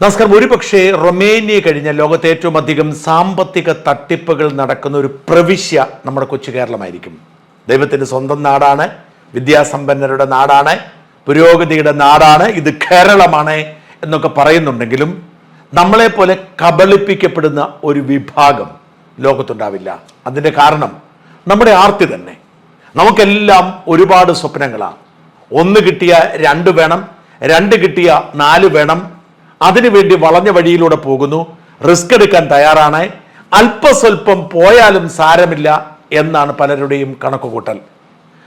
നമസ്കാരം. ഒരുപക്ഷെ റൊമേനിയ കഴിഞ്ഞ ലോകത്തെ ഏറ്റവും അധികം സാമ്പത്തിക തട്ടിപ്പുകൾ നടക്കുന്ന ഒരു പ്രവിശ്യ നമ്മുടെ കൊച്ചു കേരളമായിരിക്കും. ദൈവത്തിന്റെ സ്വന്തം നാടാണ് വിദ്യാസമ്പന്നരുടെ നാടാണ് പുരോഗതിയുടെ നാടാണ് ഇത് കേരളമാണ് എന്നൊക്കെ പറയുന്നുണ്ടെങ്കിലും നമ്മളെ പോലെ കബളിപ്പിക്കപ്പെടുന്ന ഒരു വിഭാഗം ലോകത്തുണ്ടാവില്ല. അതിന്റെ കാരണം നമ്മുടെ ആർത്തി തന്നെ. നമുക്കെല്ലാം ഒരുപാട് സ്വപ്നങ്ങളാണ് ഒന്ന് കിട്ടിയ രണ്ട് വേണം രണ്ട് കിട്ടിയ നാല് വേണം അതിനുവേണ്ടി വളഞ്ഞ വഴിയിലൂടെ പോകുന്നു. റിസ്ക് എടുക്കാൻ തയ്യാറാണ്. അല്പസ്വല്പം പോയാലും സാരമില്ല എന്നാണ് പലരുടെയും കണക്കുകൂട്ടൽ.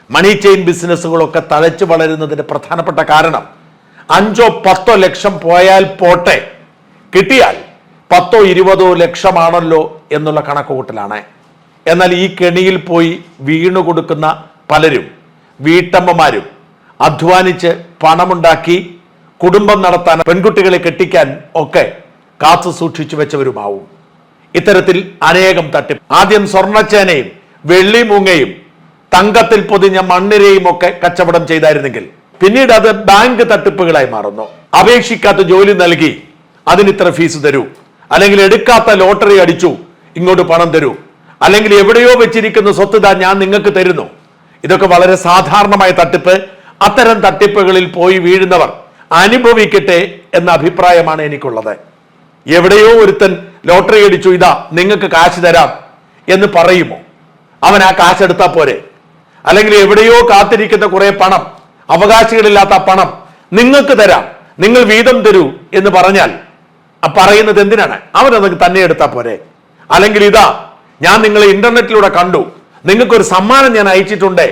മണി ചെയിൻ ബിസിനസ്സുകളൊക്കെ തഴച്ചു വളരുന്നതിന്റെ പ്രധാനപ്പെട്ട കാരണം അഞ്ചോ പത്തോ ലക്ഷം പോയാൽ പോട്ടെ. കിട്ടിയാൽ പത്തോ ഇരുപതോ ലക്ഷമാണല്ലോ എന്നുള്ള കണക്കുകൂട്ടലാണ്. എന്നാൽ ഈ കെണിയിൽ പോയി വീണു കൊടുക്കുന്ന പലരും വീട്ടമ്മമാരും അധ്വാനിച്ച് പണമുണ്ടാക്കി കുടുംബം നടത്താൻ പെൺകുട്ടികളെ കെട്ടിക്കാൻ ഒക്കെ കാത്തു സൂക്ഷിച്ചു വെച്ചവരുമാവും. ഇത്തരത്തിൽ അനേകം തട്ടിപ്പ് ആദ്യം സ്വർണച്ചേനയും വെള്ളിമൂങ്ങയും തങ്കത്തിൽ പൊതിഞ്ഞ മണ്ണിരയും ഒക്കെ കച്ചവടം ചെയ്തായിരുന്നെങ്കിൽ പിന്നീട് അത് ബാങ്ക് തട്ടിപ്പുകളായി മാറുന്നു. അപേക്ഷിക്കാത്ത ജോലി നൽകി അതിനിത്ര ഫീസ് തരൂ. അല്ലെങ്കിൽ എടുക്കാത്ത ലോട്ടറി അടിച്ചു ഇങ്ങോട്ട് പണം തരൂ. അല്ലെങ്കിൽ എവിടെയോ വെച്ചിരിക്കുന്ന സ്വത്ത് താൻ ഞാൻ നിങ്ങൾക്ക് തരുന്നു. ഇതൊക്കെ വളരെ സാധാരണമായ തട്ടിപ്പ്. അത്തരം തട്ടിപ്പുകളിൽ പോയി വീഴുന്നവർ അനുഭവിക്കട്ടെ എന്ന അഭിപ്രായമാണ് എനിക്കുള്ളത്. എവിടെയോ ഒരുത്തൻ ലോട്ടറി അടിച്ചു ഇതാ നിങ്ങൾക്ക് കാശ് തരാം എന്ന് പറയുമോ? അവൻ ആ കാശ് എടുത്താൽ പോരെ? അല്ലെങ്കിൽ എവിടെയോ കാത്തിരിക്കുന്ന കുറെ പണം അവകാശികളില്ലാത്ത പണം നിങ്ങൾക്ക് തരാം നിങ്ങൾ വീതം തരൂ എന്ന് പറഞ്ഞാൽ പറയുന്നത് എന്തിനാണ്? അവൻ അത് തന്നെ എടുത്താൽ പോരെ? അല്ലെങ്കിൽ ഇതാ ഞാൻ നിങ്ങളെ ഇന്റർനെറ്റിലൂടെ കണ്ടു നിങ്ങൾക്കൊരു സമ്മാനം ഞാൻ അയച്ചിട്ടുണ്ട്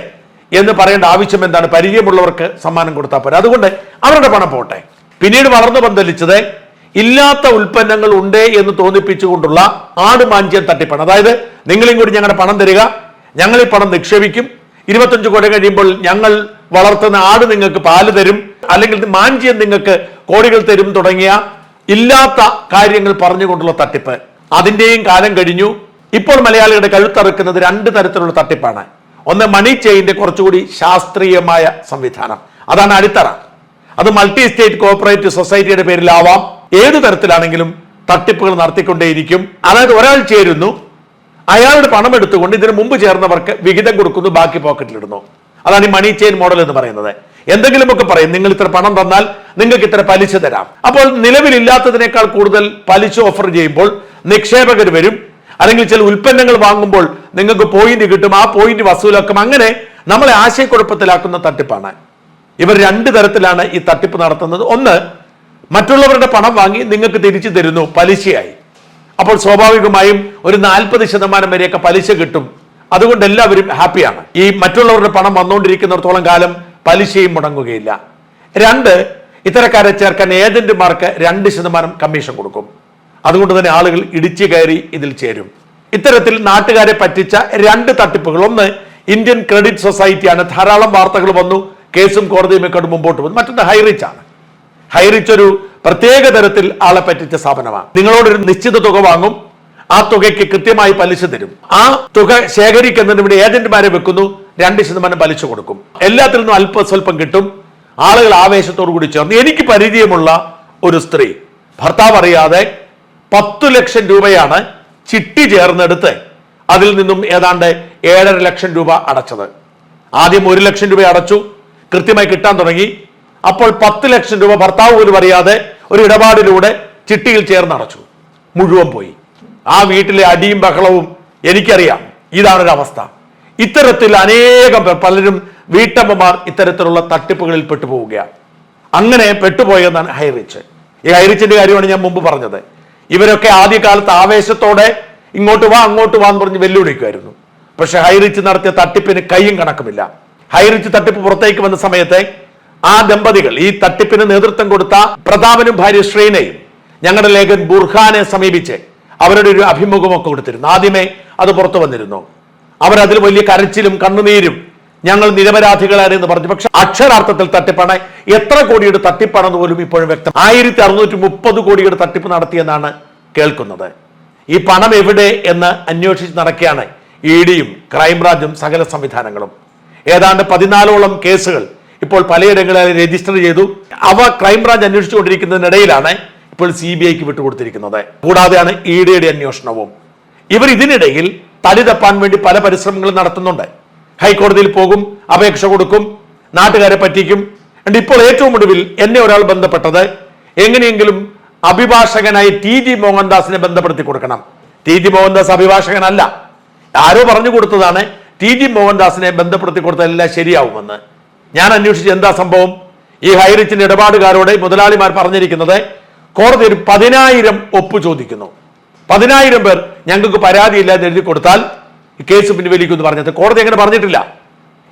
എന്ന് പറയേണ്ട ആവശ്യം എന്താണ്? പരിചയമുള്ളവർക്ക് സമ്മാനം കൊടുത്താൽ പോരെ. അതുകൊണ്ട് അവരുടെ പണം പോട്ടെ. പിന്നീട് വളർന്നു പന്തലിച്ചത് ഇല്ലാത്ത ഉൽപ്പന്നങ്ങൾ ഉണ്ട് എന്ന് തോന്നിപ്പിച്ചുകൊണ്ടുള്ള ആട് മാഞ്ചിയം തട്ടിപ്പാണ്. അതായത് നിങ്ങളും കൂടി ഞങ്ങളുടെ പണം തരിക. ഞങ്ങൾ ഈ പണം നിക്ഷേപിക്കും. ഇരുപത്തഞ്ച് കോടി കഴിയുമ്പോൾ ഞങ്ങൾ വളർത്തുന്ന ആട് നിങ്ങൾക്ക് പാൽ തരും. അല്ലെങ്കിൽ മാഞ്ചിയം നിങ്ങൾക്ക് കോടികൾ തരും തുടങ്ങിയ ഇല്ലാത്ത കാര്യങ്ങൾ പറഞ്ഞുകൊണ്ടുള്ള തട്ടിപ്പ്. അതിന്റെയും കാലം കഴിഞ്ഞു. ഇപ്പോൾ മലയാളികളുടെ കഴുത്തറുക്കുന്നത് രണ്ട് തരത്തിലുള്ള തട്ടിപ്പാണ്. ഒന്ന് മണി ചെയിന്റെ കുറച്ചുകൂടി ശാസ്ത്രീയമായ സംവിധാനം. അതാണ് അടിത്തറ. അത് മൾട്ടി സ്റ്റേറ്റ് കോപ്പറേറ്റീവ് സൊസൈറ്റിയുടെ പേരിലാവാം. ഏത് തരത്തിലാണെങ്കിലും തട്ടിപ്പുകൾ നടത്തിക്കൊണ്ടേയിരിക്കും. അതായത് ഒരാൾ ചേരുന്നു അയാളുടെ പണം എടുത്തുകൊണ്ട് ഇതിനു മുമ്പ് ചേർന്നവർക്ക് വിഹിതം കൊടുക്കുന്നു ബാക്കി പോക്കറ്റിലിടുന്നു അതാണ് ഈ മണി ചെയിൻ മോഡൽ എന്ന് പറയുന്നത്. എന്തെങ്കിലുമൊക്കെ പറയും നിങ്ങൾ ഇത്ര പണം തന്നാൽ നിങ്ങൾക്ക് ഇത്ര പലിശ തരാം. അപ്പോൾ നിലവിലില്ലാത്തതിനേക്കാൾ കൂടുതൽ പലിശ ഓഫർ ചെയ്യുമ്പോൾ നിക്ഷേപകർ വരും അല്ലെങ്കിൽ ചില ഉൽപ്പന്നങ്ങൾ വാങ്ങുമ്പോൾ നിങ്ങൾക്ക് പോയിന്റ് കിട്ടും ആ പോയിന്റ് വസൂലാക്കും. അങ്ങനെ നമ്മളെ ആശയക്കുഴപ്പത്തിലാക്കുന്ന തട്ടിപ്പാണ്. ഇവർ രണ്ട് തരത്തിലാണ് ഈ തട്ടിപ്പ് നടത്തുന്നത്. ഒന്ന് മറ്റുള്ളവരുടെ പണം വാങ്ങി നിങ്ങൾക്ക് തിരിച്ചു തരുന്നു പലിശയായി. അപ്പോൾ സ്വാഭാവികമായും ഒരു നാൽപ്പത് ശതമാനം വരെയൊക്കെ പലിശ കിട്ടും. അതുകൊണ്ട് എല്ലാവരും ഹാപ്പിയാണ്. ഈ മറ്റുള്ളവരുടെ പണം വന്നുകൊണ്ടിരിക്കുന്നിടത്തോളം കാലം പലിശയും മുടങ്ങുകയില്ല. രണ്ട് ഇത്തരക്കാരെ ചേർക്കാൻ ഏജന്റുമാർക്ക് രണ്ട് ശതമാനം കമ്മീഷൻ കൊടുക്കും. അതുകൊണ്ട് തന്നെ ആളുകൾ ഇടിച്ചു കയറി ഇതിൽ ചേരും. ഇത്തരത്തിൽ നാട്ടുകാരെ പറ്റിച്ച രണ്ട് തട്ടിപ്പുകൾ. ഒന്ന് ഇന്ത്യൻ ക്രെഡിറ്റ് സൊസൈറ്റിയാണ് ധാരാളം വാർത്തകൾ വന്നു കേസും കോടതിയും ഒക്കെ മുമ്പോട്ട് വന്നു. മറ്റൊന്ന് ഹൈറിച്ച് ആണ്. ഹൈറിച്ച് ഒരു പ്രത്യേക തരത്തിൽ ആളെ പറ്റിച്ച സ്ഥാപനമാണ്. നിങ്ങളോടൊരു നിശ്ചിത തുക വാങ്ങും ആ തുകയ്ക്ക് കൃത്യമായി പലിശ തരും. ആ തുക ശേഖരിക്കുന്നതിന് ഇവിടെ ഏജന്റുമാരെ വെക്കുന്നു രണ്ട് ശതമാനം പലിശ കൊടുക്കും. എല്ലാത്തിൽ നിന്നും അല്പ സ്വല്പം കിട്ടും. ആളുകൾ ആവേശത്തോടു കൂടി ചേർന്ന് എനിക്ക് പരിചയമുള്ള ഒരു സ്ത്രീ ഭർത്താവ് അറിയാതെ പത്തു ലക്ഷം രൂപയാണ് ചിട്ടി ചേർന്നെടുത്ത് അതിൽ നിന്നും ഏതാണ്ട് ഏഴര ലക്ഷം രൂപ അടച്ചത്. ആദ്യം ഒരു ലക്ഷം രൂപ അടച്ചു കൃത്യമായി കിട്ടാൻ തുടങ്ങി. അപ്പോൾ പത്ത് ലക്ഷം രൂപ ഭർത്താവ് പോലും അറിയാതെ ഒരു ഇടപാടിലൂടെ ചിട്ടിയിൽ ചേർന്ന് അടച്ചു. മുഴുവൻ പോയി. ആ വീട്ടിലെ അടിയും ബഹളവും എനിക്കറിയാം. ഇതാണൊരു അവസ്ഥ ഇത്തരത്തിൽ അനേകം പേർ പലരും വീട്ടമ്മമാർ ഇത്തരത്തിലുള്ള തട്ടിപ്പുകളിൽ പെട്ടുപോവുകയാണ് അങ്ങനെ പെട്ടുപോയെന്നാണ് ഹൈറിച്ച് ഈ ഹൈറിച്ചിന്റെ കാര്യമാണ് ഞാൻ മുമ്പ് പറഞ്ഞത്. ഇവരൊക്കെ ആദ്യകാലത്ത് ആവേശത്തോടെ ഇങ്ങോട്ട് വാ അങ്ങോട്ട് വാ എന്ന് പറഞ്ഞ് വെല്ലുവിളിക്കുമായിരുന്നു. പക്ഷെ ഹൈറിച്ച് നടത്തിയ തട്ടിപ്പിന് കൈയും കണക്കുമില്ല. ഹൈറിച്ച് തട്ടിപ്പ് പുറത്തേക്ക് വന്ന സമയത്തെ ആ ദമ്പതികൾ ഈ തട്ടിപ്പിന് നേതൃത്വം കൊടുത്ത പ്രതാപനും ഭാര്യ ശ്രീനയും ഞങ്ങളുടെ ലേഖൻ ബുർഹാനെ സമീപിച്ച് അവരുടെ ഒരു അഭിമുഖമൊക്കെ കൊടുത്തിരുന്നു. ആദ്യമേ അത് പുറത്തു വന്നിരുന്നു. അവരതിൽ വലിയ കരച്ചിലും കണ്ണുനീരും ഞങ്ങൾ നിരപരാധികളാണ് എന്ന് പറഞ്ഞു. പക്ഷെ അക്ഷരാർത്ഥത്തിൽ തട്ടിപ്പാണ്. എത്ര കോടിയുടെ തട്ടിപ്പാണെന്ന് പോലും ഇപ്പോഴും വ്യക്തം. ആയിരത്തി അറുന്നൂറ്റി മുപ്പത് കോടിയുടെ തട്ടിപ്പ് നടത്തിയെന്നാണ് കേൾക്കുന്നത്. ഈ പണം എവിടെ എന്ന് അന്വേഷിച്ച് നടക്കുകയാണ് ഇ ഡിയും ക്രൈംബ്രാഞ്ചും സകല സംവിധാനങ്ങളും. ഏതാണ്ട് പതിനാലോളം കേസുകൾ ഇപ്പോൾ പലയിടങ്ങളിൽ രജിസ്റ്റർ ചെയ്തു. അവ ക്രൈംബ്രാഞ്ച് അന്വേഷിച്ചുകൊണ്ടിരിക്കുന്നതിനിടയിലാണ് ഇപ്പോൾ സി ബി ഐക്ക് വിട്ടുകൊടുത്തിരിക്കുന്നത്. കൂടാതെയാണ് ഇ ഡിയുടെ അന്വേഷണവും. ഇവർ ഇതിനിടയിൽ തടി തപ്പാൻ വേണ്ടി പല പരിശ്രമങ്ങളും നടത്തുന്നുണ്ട്. ഹൈക്കോടതിയിൽ പോകും അപേക്ഷ കൊടുക്കും നാട്ടുകാരെ പറ്റിക്കും. എന്നിട്ട് ഇപ്പോൾ ഏറ്റവും ഒടുവിൽ എന്നെ ഒരാൾ ബന്ധപ്പെട്ടത് എങ്ങനെയെങ്കിലും അഭിഭാഷകനായി ടി ജി മോഹൻദാസിനെ ബന്ധപ്പെടുത്തി കൊടുക്കണം. ടി ജി മോഹൻദാസ് അഭിഭാഷകനല്ല. ആരോ പറഞ്ഞു കൊടുത്തതാണ് ടി ജി മോഹൻദാസിനെ ബന്ധപ്പെടുത്തി കൊടുത്തതെല്ലാം ശരിയാവുമെന്ന്. ഞാൻ അന്വേഷിച്ച് എന്താ സംഭവം? ഈ ഹൈറിച്ചിന്റെ ഇടപാടുകാരോട് മുതലാളിമാർ പറഞ്ഞിരിക്കുന്നത് കോടതി ഒരു പതിനായിരം ഒപ്പ് ചോദിക്കുന്നു. പതിനായിരം പേർ ഞങ്ങൾക്ക് പരാതിയില്ലാതെ എഴുതി കൊടുത്താൽ കേസ് പിൻവലിക്കുമെന്ന് പറഞ്ഞത് കോടതി അങ്ങനെ പറഞ്ഞിട്ടില്ല.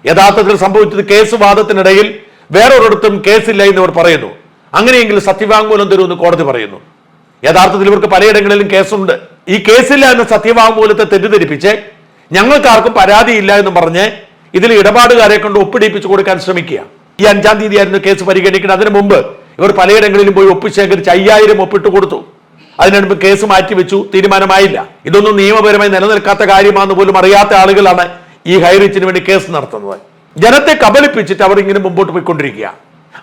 യഥാർത്ഥത്തിൽ സംഭവിച്ചത് കേസ് വാദത്തിനിടയിൽ വേറൊരിടത്തും കേസില്ല എന്ന് ഇവർ പറയുന്നു. അങ്ങനെയെങ്കിൽ സത്യവാങ്മൂലം തരുമെന്ന് കോടതി പറയുന്നു. യഥാർത്ഥത്തിൽ ഇവർക്ക് പലയിടങ്ങളിലും കേസുണ്ട്. ഈ കേസില്ല എന്ന സത്യവാങ്മൂലത്തെ തെറ്റിദ്ധരിപ്പിച്ച് ഞങ്ങൾക്കാർക്കും പരാതിയില്ല എന്ന് പറഞ്ഞ് ഇതിൽ ഇടപാടുകാരെ കൊണ്ട് ഒപ്പിടിപ്പിച്ചു കൊടുക്കാൻ ശ്രമിക്കുക. ഈ അഞ്ചാം തീയതി ആയിരുന്നു കേസ് പരിഗണിക്കുന്നത്. അതിനു മുമ്പ് ഇവർ പലയിടങ്ങളിലും പോയി ഒപ്പ് അയ്യായിരം ഒപ്പിട്ട് കൊടുത്തു. അതിനുമുമ്പ് കേസ് മാറ്റിവെച്ചു. തീരുമാനമായില്ല. ഇതൊന്നും നിയമപരമായി നിലനിൽക്കാത്ത കാര്യമാണെന്ന് പോലും അറിയാത്ത ആളുകളാണ് ഈ ഹൈറിച്ചിന് വേണ്ടി കേസ് നടത്തുന്നത്. ജനത്തെ കബളിപ്പിച്ചിട്ട് അവർ ഇങ്ങനെ മുമ്പോട്ട് പോയിക്കൊണ്ടിരിക്കുക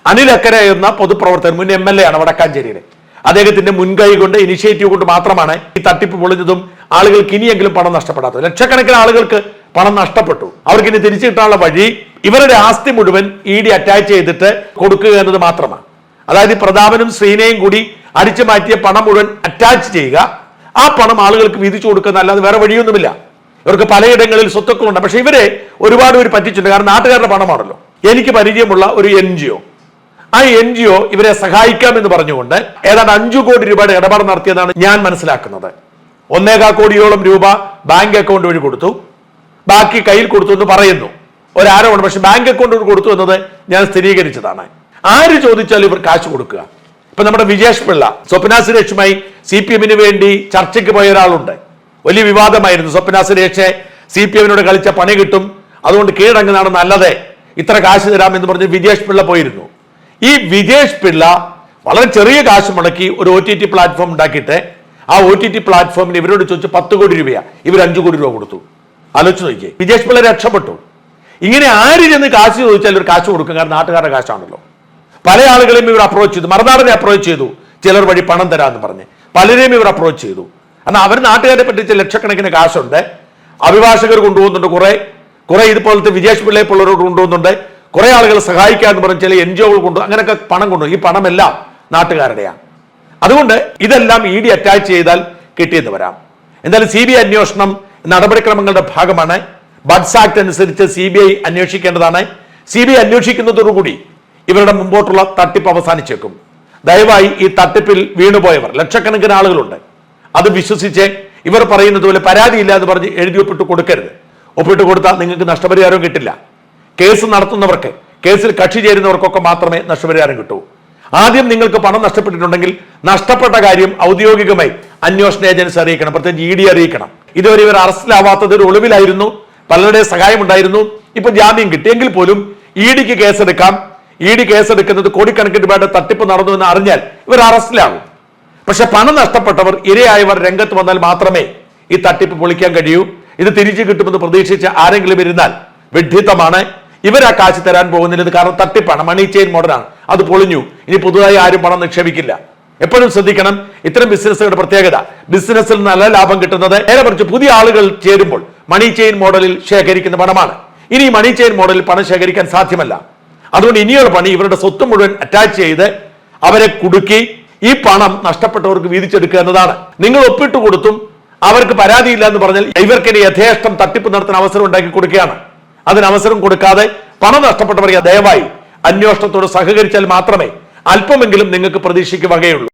അനിൽ അക്കര എന്ന പൊതുപ്രവർത്തകൻ മുൻ എം എൽ എ ആണ് വടക്കാഞ്ചേരിയിലെ. അദ്ദേഹത്തിന്റെ മുൻകൈ കൊണ്ട് ഇനിഷ്യേറ്റീവ് കൊണ്ട് മാത്രമാണ് ഈ തട്ടിപ്പ് പൊളിഞ്ഞതും ആളുകൾക്ക് ഇനിയെങ്കിലും പണം നഷ്ടപ്പെടാത്തത്. ലക്ഷക്കണക്കിന് ആളുകൾക്ക് പണം നഷ്ടപ്പെട്ടു. അവർക്ക് ഇനി തിരിച്ചു കിട്ടാനുള്ള വഴി ഇവരുടെ ആസ്തി മുഴുവൻ ഇ ഡി അറ്റാച്ച് ചെയ്തിട്ട് കൊടുക്കുക എന്നത് മാത്രമാണ്. അതായത് പ്രതാപനും ശ്രീനയും കൂടി അടിച്ചു മാറ്റിയ പണം മുഴുവൻ അറ്റാച്ച് ചെയ്യുക. ആ പണം ആളുകൾക്ക് വീതിച്ചു കൊടുക്കുന്ന അല്ലാതെ വേറെ വഴിയൊന്നുമില്ല. ഇവർക്ക് പലയിടങ്ങളിൽ സ്വത്തുക്കളുണ്ട്. പക്ഷെ ഇവരെ ഒരുപാട് പേര് പറ്റിച്ചിട്ടുണ്ട്. കാരണം നാട്ടുകാരുടെ പണമാണല്ലോ. എനിക്ക് പരിചയമുള്ള ഒരു എൻ ജി ഒ ആ എൻ ജി ഒ ഇവരെ സഹായിക്കാമെന്ന് പറഞ്ഞുകൊണ്ട് ഏതാണ്ട് അഞ്ചു കോടി രൂപയുടെ ഇടപാട് നടത്തിയതാണ് ഞാൻ മനസ്സിലാക്കുന്നത്. ഒന്നേകാൽ കോടിയോളം രൂപ ബാങ്ക് അക്കൗണ്ട് വഴി കൊടുത്തു. ബാക്കി കയ്യിൽ കൊടുത്തു എന്ന് പറയുന്നു. ഒരാരോപണം. പക്ഷെ ബാങ്ക് അക്കൗണ്ട് കൊടുത്തു എന്നത് ഞാൻ സ്ഥിരീകരിച്ചതാണ്. ആര് ചോദിച്ചാലും ഇവർ കാശ് കൊടുക്കുക. ഇപ്പൊ നമ്മുടെ വിജേഷ് പിള്ള സ്വപ്ന സുരേഷുമായി സി പി എമ്മിന് വേണ്ടി ചർച്ചയ്ക്ക് പോയ ഒരാളുണ്ട്. വലിയ വിവാദമായിരുന്നു. സ്വപ്ന സുരേഷെ സി പി എമ്മിനോട് കളിച്ച പണി കിട്ടും. അതുകൊണ്ട് കീഴടങ്ങുന്നതാണ് നല്ലത്. ഇത്ര കാശ് തരാമെന്ന് പറഞ്ഞ് വിജേഷ് പിള്ള പോയിരുന്നു. ഈ വിജേഷ് പിള്ള വളരെ ചെറിയ കാശ് മുടക്കി ഒരു ഒ ടി ടി പ്ലാറ്റ്ഫോം ഉണ്ടാക്കിയിട്ട് ആ ഒ ടി ടി പ്ലാറ്റ്ഫോമിന് ഇവരോട് ചോദിച്ച് പത്ത് കോടി രൂപയാ. ഇവർ അഞ്ചു കോടി രൂപ കൊടുത്തു. ആലോചിച്ച് നോക്കിയേ. വിജേഷ് പിള്ള രക്ഷപ്പെട്ടു. ഇങ്ങനെ ആര് ചെന്ന് കാശ് ചോദിച്ചാൽ ഒരു കാശ് കൊടുക്കും. കാരണം നാട്ടുകാരുടെ കാശാണല്ലോ. പല ആളുകളെയും ഇവർ അപ്രോച്ച് ചെയ്തു. മറുനാടനെ അപ്രോച്ച് ചെയ്തു. ചിലർ വഴി പണം തരാമെന്ന് പറഞ്ഞ്. പലരെയും ഇവർ അപ്രോച്ച് ചെയ്തു. എന്നാൽ അവർ നാട്ടുകാരെ പറ്റിച്ച് ലക്ഷക്കണക്കിന് കാശുണ്ട്. അഭിഭാഷകർ കൊണ്ടുപോകുന്നുണ്ട് കുറെ. കുറെ ഇതുപോലത്തെ വിജേഷ് പിള്ളയെ പിള്ളേരോട് കൊണ്ടുപോകുന്നുണ്ട്. കുറെ ആളുകൾ സഹായിക്കാന്ന് പറഞ്ഞ് ചില എൻ ജി ഒകൾ കൊണ്ടു അങ്ങനെയൊക്കെ പണം കൊണ്ടു ഈ പണമെല്ലാം നാട്ടുകാരുടെയാണ്. അതുകൊണ്ട് ഇതെല്ലാം ഇ ഡി അറ്റാച്ച് ചെയ്താൽ കിട്ടിയെന്ന് വരാം. എന്തായാലും സി ബി ഐ അന്വേഷണം നടപടിക്രമങ്ങളുടെ ഭാഗമാണ്. ബഡ്സ് ആക്ട് അനുസരിച്ച് സി ബി ഐ അന്വേഷിക്കേണ്ടതാണ്. സി ബി ഐ അന്വേഷിക്കുന്നതോടുകൂടി ഇവരുടെ മുമ്പോട്ടുള്ള തട്ടിപ്പ് അവസാനിച്ചേക്കും. ദയവായി ഈ തട്ടിപ്പിൽ വീണുപോയവർ ലക്ഷക്കണക്കിന് ആളുകളുണ്ട്. അത് വിശ്വസിച്ച് ഇവർ പറയുന്നത് പോലെ പരാതിയില്ല എന്ന് പറഞ്ഞ് എഴുതി ഒപ്പിട്ട് കൊടുക്കരുത്. ഒപ്പിട്ട് കൊടുത്താൽ നിങ്ങൾക്ക് നഷ്ടപരിഹാരവും കിട്ടില്ല. കേസ് നടത്തുന്നവർക്ക് കേസിൽ കക്ഷി ചേരുന്നവർക്കൊക്കെ മാത്രമേ നഷ്ടപരിഹാരം കിട്ടൂ. ആദ്യം നിങ്ങൾക്ക് പണം നഷ്ടപ്പെട്ടിട്ടുണ്ടെങ്കിൽ നഷ്ടപ്പെട്ട കാര്യം ഔദ്യോഗികമായി അന്വേഷണ ഏജൻസി അറിയിക്കണം പ്രത്യേകിച്ച് ഇ ഡി അറിയിക്കണം. ഇതുവരെ ഇവർ അറസ്റ്റിലാവാത്തത് ഒരു ഒളിവിലായിരുന്നു പലരുടെ സഹായം ഉണ്ടായിരുന്നു ഇപ്പൊ ജാമ്യം കിട്ടിയെങ്കിൽ പോലും ഇ ഡിക്ക് കേസെടുക്കാം ഇ ഡി കേസെടുക്കുന്നത് കോടിക്കണക്കിന് രൂപയുടെ തട്ടിപ്പ് നടന്നു എന്ന് അറിഞ്ഞാൽ ഇവർ അറസ്റ്റിലാകും. പക്ഷെ പണം നഷ്ടപ്പെട്ടവർ ഇരയായവർ രംഗത്ത് വന്നാൽ മാത്രമേ ഈ തട്ടിപ്പ് പൊളിക്കാൻ കഴിയൂ. ഇത് തിരിച്ചു കിട്ടുമെന്ന് പ്രതീക്ഷിച്ച് ആരെങ്കിലും ഇരുന്നാൽ വിഡ്ഢിത്തമാണ്. ഇവർ ആ കാശ് തരാൻ പോകുന്നില്ല. ഇത് കാരണം തട്ടിപ്പാണ്. മണി ചെയിൻ മോഡലാണ്. അത് പൊളിഞ്ഞു. ഇനി പുതുതായി ആരും പണം നിക്ഷേപിക്കില്ല. എപ്പോഴും ശ്രദ്ധിക്കണം. ഇത്തരം ബിസിനസ്സുകളുടെ പ്രത്യേകത. ബിസിനസ്സിൽ നല്ല ലാഭം കിട്ടുന്നത് നേരെ മറിച്ച് പുതിയ ആളുകൾ ചേരുമ്പോൾ മണി ചെയിൻ മോഡലിൽ ശേഖരിക്കുന്ന പണമാണ്. ഇനി മണി ചെയിൻ മോഡലിൽ പണം ശേഖരിക്കാൻ സാധ്യമല്ല. അതുകൊണ്ട് ഇനിയുള്ള പണി ഇവരുടെ സ്വത്ത് മുഴുവൻ അറ്റാച്ച് ചെയ്ത് അവരെ കുടുക്കി ഈ പണം നഷ്ടപ്പെട്ടവർക്ക് വീതിച്ചെടുക്കുക എന്നതാണ്. നിങ്ങൾ ഒപ്പിട്ട് കൊടുത്തും അവർക്ക് പരാതിയില്ല എന്ന് പറഞ്ഞാൽ ഇവർക്കിനി യഥേഷ്ടം തട്ടിപ്പ് നടത്താൻ അവസരം ഉണ്ടാക്കി കൊടുക്കുകയാണ്. അതിന് അവസരം കൊടുക്കാതെ പണം നഷ്ടപ്പെട്ടവർ ദയവായി അന്വേഷണത്തോട് സഹകരിച്ചാൽ മാത്രമേ അല്പമെങ്കിലും നിങ്ങൾക്ക് പ്രതീക്ഷയ്ക്ക് വകയുള്ളൂ.